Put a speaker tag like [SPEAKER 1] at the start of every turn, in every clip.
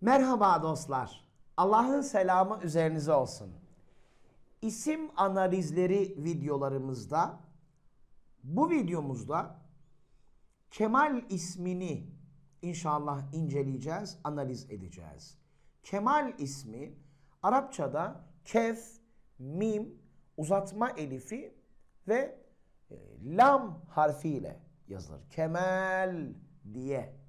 [SPEAKER 1] Merhaba dostlar. Allah'ın selamı üzerinize olsun. İsim analizleri videolarımızda bu videomuzda Kemal ismini inşallah inceleyeceğiz, analiz edeceğiz. Kemal ismi Arapçada kef, mim, uzatma elifi ve e, lam harfiyle yazılır. Kemal diye.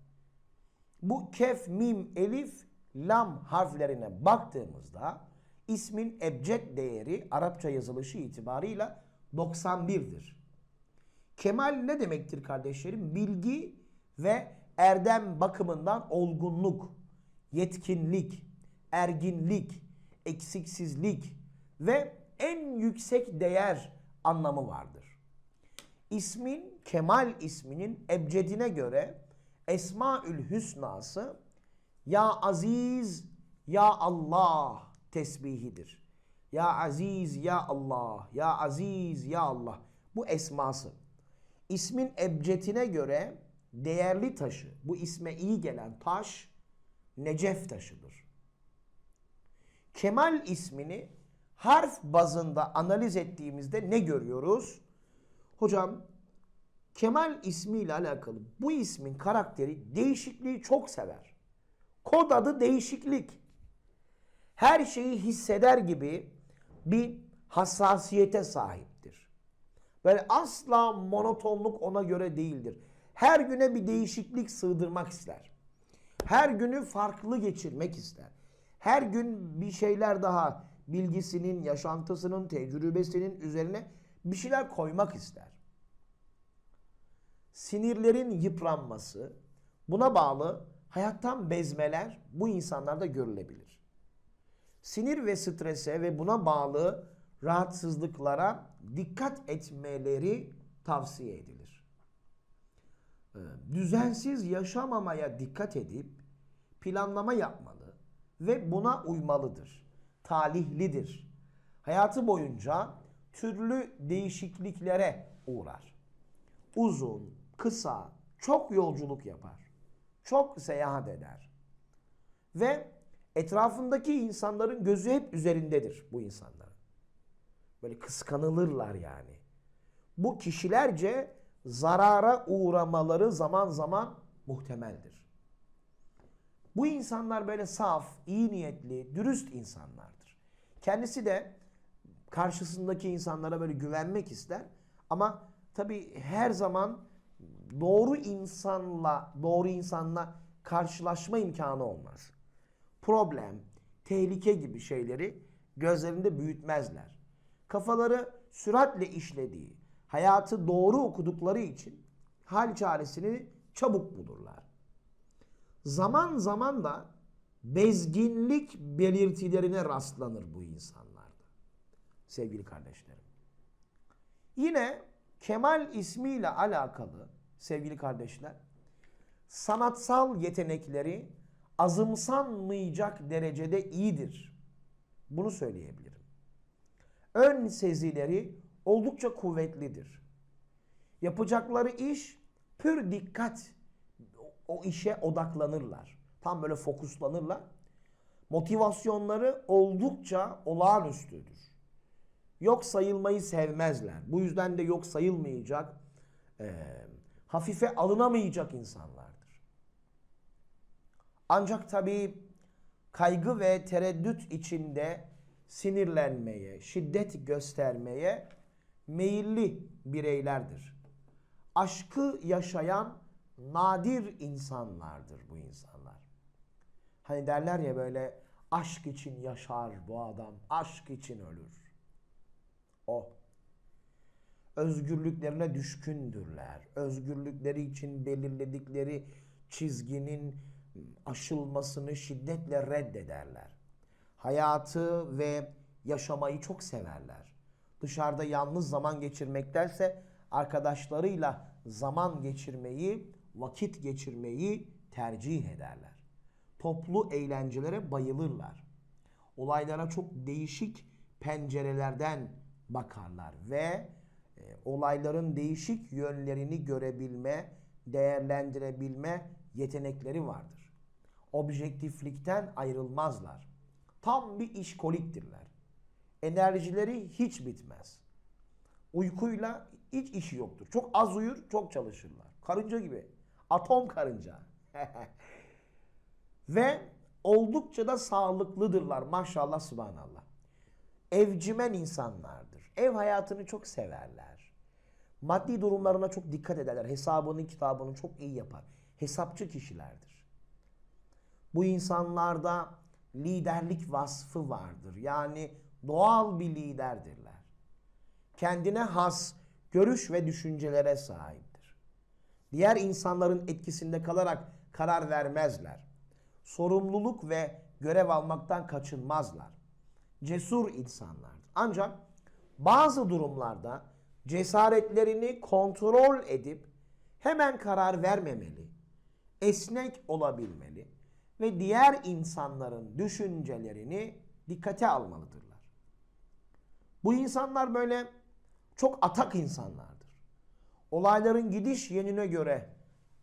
[SPEAKER 1] Bu kef, mim, elif, lam harflerine baktığımızda ismin ebced değeri Arapça yazılışı itibarıyla 91'dir. Kemal ne demektir kardeşlerim? Bilgi ve erdem bakımından olgunluk, yetkinlik, erginlik, eksiksizlik ve en yüksek değer anlamı vardır. İsmin Kemal isminin ebcedine göre Esmaül Hüsnası Ya Aziz, Ya Allah tesbihidir. Ya Aziz, Ya Allah, Ya Aziz, Ya Allah. Bu esması. İsmin ebcedine göre değerli taşı, bu isme iyi gelen taş Necef taşıdır. Kemal ismini harf bazında analiz ettiğimizde ne görüyoruz? Hocam Kemal ismiyle alakalı bu ismin karakteri değişikliği çok sever. Kod adı değişiklik. Her şeyi hisseder gibi bir hassasiyete sahiptir. Böyle asla monotonluk ona göre değildir. Her güne bir değişiklik sığdırmak ister. Her günü farklı geçirmek ister. Her gün bir şeyler daha bilgisinin, yaşantısının, tecrübesinin üzerine bir şeyler koymak ister. Sinirlerin yıpranması, buna bağlı hayattan bezmeler bu insanlarda görülebilir. Sinir ve strese ve buna bağlı rahatsızlıklara dikkat etmeleri tavsiye edilir. Ee, Düzensiz yaşamamaya dikkat edip planlama yapmalı ve buna uymalıdır. Talihlidir. Hayatı boyunca türlü değişikliklere uğrar. Uzun, kısa, çok yolculuk yapar. Çok seyahat eder. Ve etrafındaki insanların gözü hep üzerindedir bu insanların. Böyle kıskanılırlar yani. Bu kişilerce zarara uğramaları zaman zaman muhtemeldir. Bu insanlar böyle saf, iyi niyetli, dürüst insanlardır. Kendisi de karşısındaki insanlara böyle güvenmek ister. Ama tabii her zaman doğru insanla, doğru insanla karşılaşma imkanı olmaz. Problem, tehlike gibi şeyleri gözlerinde büyütmezler. Kafaları süratle işlediği, hayatı doğru okudukları için hal çaresini çabuk bulurlar. Zaman zaman da bezginlik belirtilerine rastlanır bu insanlarda. Sevgili kardeşlerim. Yine Kemal ismiyle alakalı sevgili kardeşler sanatsal yetenekleri azımsanmayacak derecede iyidir. Bunu söyleyebilirim. Ön sezileri oldukça kuvvetlidir. Yapacakları iş pür dikkat o işe odaklanırlar. Tam böyle fokuslanırlar. Motivasyonları oldukça olağanüstüdür. Yok sayılmayı sevmezler. Bu yüzden de yok sayılmayacak, e, hafife alınamayacak insanlardır. Ancak tabii kaygı ve tereddüt içinde sinirlenmeye, şiddet göstermeye meyilli bireylerdir. Aşkı yaşayan nadir insanlardır bu insanlar. Hani derler ya böyle aşk için yaşar bu adam, aşk için ölür. O. Özgürlüklerine düşkündürler. Özgürlükleri için belirledikleri çizginin aşılmasını şiddetle reddederler. Hayatı ve yaşamayı çok severler. Dışarıda yalnız zaman geçirmektense arkadaşlarıyla zaman geçirmeyi, vakit geçirmeyi tercih ederler. Toplu eğlencelere bayılırlar. Olaylara çok değişik pencerelerden bakarlar ve olayların değişik yönlerini görebilme, değerlendirebilme yetenekleri vardır. objektiflikten ayrılmazlar. Tam bir işkoliktirler. Enerjileri hiç bitmez. Uykuyla hiç işi yoktur. Çok az uyur, çok çalışırlar. Karınca gibi. Atom karınca. Ve oldukça da sağlıklıdırlar maşallah subhanallah. Evcimen insanlardır. Ev hayatını çok severler. Maddi durumlarına çok dikkat ederler. Hesabını kitabını çok iyi yapar. Hesapçı kişilerdir. Bu insanlarda liderlik vasfı vardır. Yani doğal bir liderdirler. Kendine has görüş ve düşüncelere sahiptir. Diğer insanların etkisinde kalarak karar vermezler. Sorumluluk ve görev almaktan kaçınmazlar. Cesur insanlardır. Ancak bazı durumlarda cesaretlerini kontrol edip hemen karar vermemeli, esnek olabilmeli ve diğer insanların düşüncelerini dikkate almalıdırlar. Bu insanlar böyle çok atak insanlardır. Olayların gidiş yönüne göre,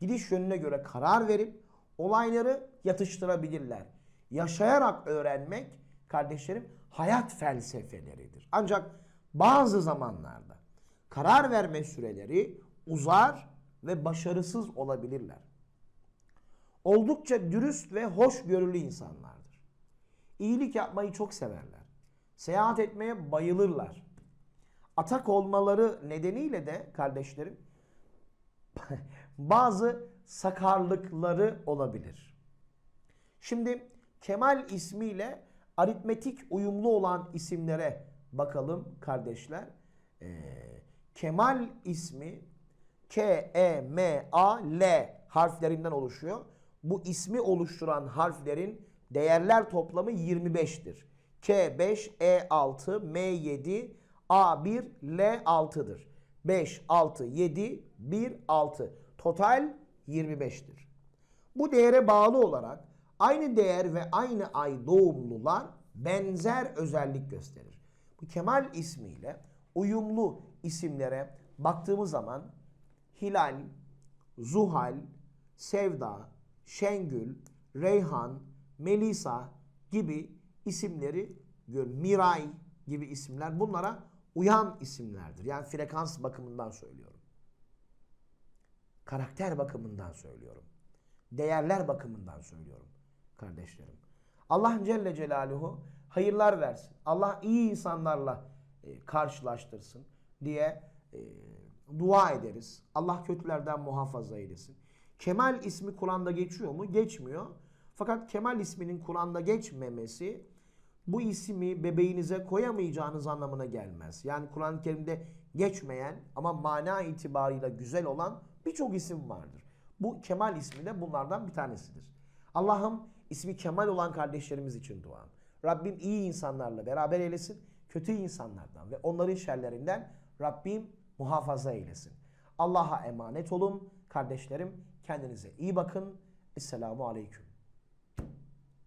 [SPEAKER 1] gidiş yönüne göre karar verip olayları yatıştırabilirler. Yaşayarak öğrenmek kardeşlerim hayat felsefeleridir. Ancak bazı zamanlarda karar verme süreleri uzar ve başarısız olabilirler. Oldukça dürüst ve hoşgörülü insanlardır. İyilik yapmayı çok severler. Seyahat etmeye bayılırlar. Atak olmaları nedeniyle de kardeşlerim bazı sakarlıkları olabilir. Şimdi Kemal ismiyle aritmetik uyumlu olan isimlere bakalım kardeşler. Ee, Kemal ismi K, E, M, A, L harflerinden oluşuyor. Bu ismi oluşturan harflerin değerler toplamı 25'tir. K 5, E 6, M 7, A 1, L 6'dır. 5, 6, 7, 1, 6. Total 25'tir. Bu değere bağlı olarak aynı değer ve aynı ay doğumlular benzer özellik gösterir. Kemal ismiyle uyumlu isimlere baktığımız zaman Hilal, Zuhal, Sevda, Şengül, Reyhan, Melisa gibi isimleri. Miray gibi isimler bunlara uyan isimlerdir. Yani frekans bakımından söylüyorum. Karakter bakımından söylüyorum. Değerler bakımından söylüyorum kardeşlerim. Allah Celle Celaluhu hayırlar versin. Allah iyi insanlarla e, karşılaştırsın diye e, dua ederiz. Allah kötülerden muhafaza eylesin. Kemal ismi Kur'an'da geçiyor mu? Geçmiyor. Fakat Kemal isminin Kur'an'da geçmemesi bu ismi bebeğinize koyamayacağınız anlamına gelmez. Yani Kur'an-ı Kerim'de geçmeyen ama mana itibarıyla güzel olan birçok isim vardır. Bu Kemal ismi de bunlardan bir tanesidir. Allah'ım ismi Kemal olan kardeşlerimiz için duam. Rabbim iyi insanlarla beraber eylesin. Kötü insanlardan ve onların şerlerinden Rabbim muhafaza eylesin. Allah'a emanet olun. Kardeşlerim kendinize iyi bakın. Esselamu Aleyküm.